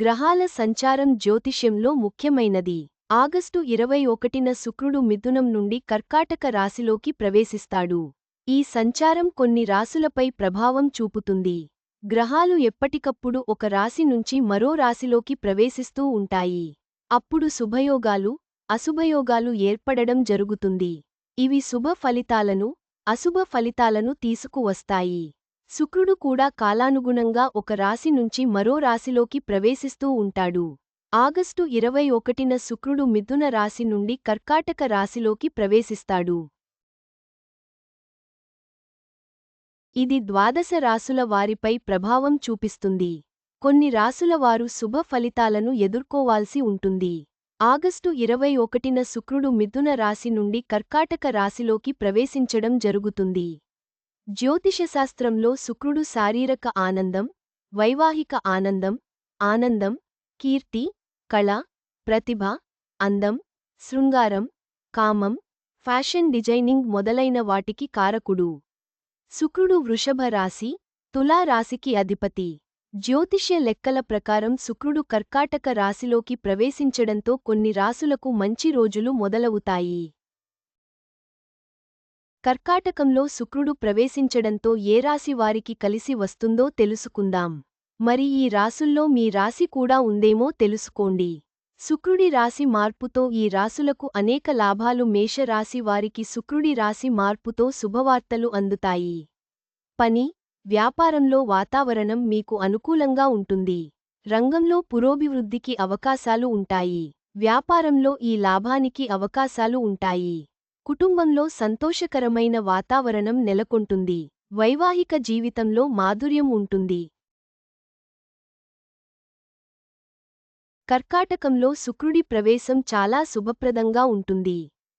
గ్రహాల సంచారం జ్యోతిష్యంలో ముఖ్యమైనది. ఆగస్టు ఇరవై ఒకటిన శుక్రుడు మిథునం నుండి కర్కాటక రాశిలోకి ప్రవేశిస్తాడు. ఈ సంచారం కొన్ని రాశులపై ప్రభావం చూపుతుంది. గ్రహాలు ఎప్పటికప్పుడు ఒక రాశి నుంచి మరో రాశిలోకి ప్రవేశిస్తూ ఉంటాయి. అప్పుడు శుభయోగాలు అశుభయోగాలు ఏర్పడడం జరుగుతుంది. ఇవి శుభ ఫలితాలను అశుభ ఫలితాలను తీసుకువస్తాయి. శుక్రుడు కూడా కాలానుగుణంగా ఒక రాశి నుంచి మరో రాశిలోకి ప్రవేశిస్తూ ఉంటాడు. ఆగస్టు ఇరవై ఒకటిన శుక్రుడు మిథున రాశి నుండి కర్కాటక రాశిలోకి ప్రవేశిస్తాడు. ఇది ద్వాదశ రాసుల వారిపై ప్రభావం చూపిస్తుంది. కొన్ని రాసుల వారు శుభ ఫలితాలను ఎదుర్కోవాల్సి ఉంటుంది. ఆగస్టు ఇరవై ఒకటిన శుక్రుడు మిథున రాశి నుండి కర్కాటక రాశిలోకి ప్రవేశించడం జరుగుతుంది. జ్యోతిషశాస్త్రంలో శుక్రుడు శారీరక ఆనందం వైవాహిక ఆనందం ఆనందం కీర్తి కళ ప్రతిభ అందం శృంగారం కామం ఫ్యాషన్ డిజైనింగ్ మొదలైన వాటికి కారకుడు. శుక్రుడు వృషభ రాశి తులా రాశికి అధిపతి. జ్యోతిష్య లెక్కల ప్రకారం శుక్రుడు కర్కాటక రాశిలోకి ప్రవేశించడంతో కొన్ని రాసులకు మంచి రోజులు మొదలవుతాయి. కర్కాటకంలో శుక్రుడు ప్రవేశించడంతో ఏ రాశి వారికి కలిసి వస్తుందో తెలుసుకుందాం. మరి ఈ రాసుల్లో మీ రాశి కూడా ఉందేమో తెలుసుకోండి. శుక్రుడి రాశి మార్పుతో ఈ రాసులకు అనేక లాభాలు మేషరాశి వారికి శుక్రుడి రాశి మార్పుతో శుభవార్తలు అందుతాయి. పని వ్యాపారంలో వాతావరణం మీకు అనుకూలంగా ఉంటుంది. రంగంలో పురోభివృద్ధికి అవకాశాలు ఉంటాయి. వ్యాపారంలో ఈ లాభానికి అవకాశాలు ఉంటాయి. కుటుంబంలో సంతోషకరమైన వాతావరణం నెలకొంటుంది. వైవాహిక జీవితంలో మాధుర్యం ఉంటుంది. కర్కాటకంలో శుక్రుడి ప్రవేశం చాలా శుభప్రదంగా ఉంటుంది.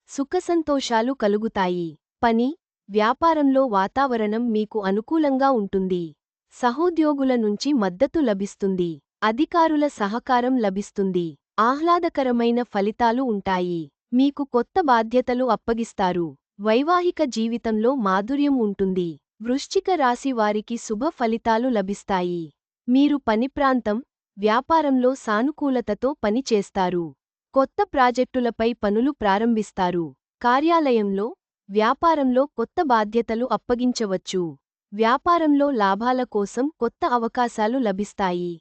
సుఖసంతోషాలు కలుగుతాయి. పని వ్యాపారంలో వాతావరణం మీకు అనుకూలంగా ఉంటుంది. సహోద్యోగుల నుంచి మద్దతు లభిస్తుంది. అధికారుల సహకారం లభిస్తుంది. ఆహ్లాదకరమైన ఫలితాలు ఉంటాయి. మీకు కొత్త బాధ్యతలు అప్పగిస్తారు. వైవాహిక జీవితంలో మాధుర్యం ఉంటుంది. వృశ్చిక రాశి వారికి శుభ ఫలితాలు లభిస్తాయి. మీరు పని ప్రాంతం వ్యాపారంలో సానుకూలతతో పని చేస్తారు. కొత్త ప్రాజెక్టులపై పనులు ప్రారంభిస్తారు. కార్యాలయంలో వ్యాపారంలో కొత్త బాధ్యతలు అప్పగించవచ్చు. వ్యాపారంలో లాభాల కోసం కొత్త అవకాశాలు లభిస్తాయి.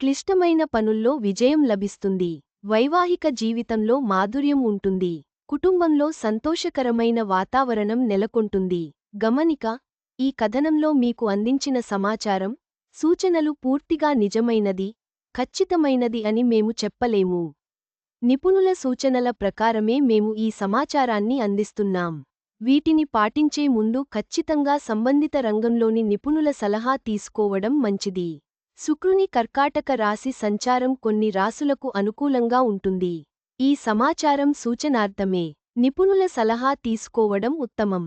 క్లిష్టమైన పనుల్లో విజయం లభిస్తుంది. వైవాహిక జీవితంలో మాధుర్యం ఉంటుంది. కుటుంబంలో సంతోషకరమైన వాతావరణం నెలకొంటుంది. గమనిక ఈ కథనంలో మీకు అందించిన సమాచారం సూచనలు పూర్తిగా నిజమైనది ఖచ్చితమైనది అని మేము చెప్పలేము. నిపుణుల సూచనల ప్రకారమే మేము ఈ సమాచారాన్ని అందిస్తున్నాం. వీటిని పాటించే ముందు ఖచ్చితంగా సంబంధిత రంగంలోని నిపుణుల సలహా తీసుకోవడం మంచిది. శుక్రుని కర్కాటక రాశి సంచారం కొన్ని రాసులకు అనుకూలంగా ఉంటుంది. ఈ సమాచారం సూచనార్థమే. నిపుణుల సలహా తీసుకోవడం ఉత్తమం.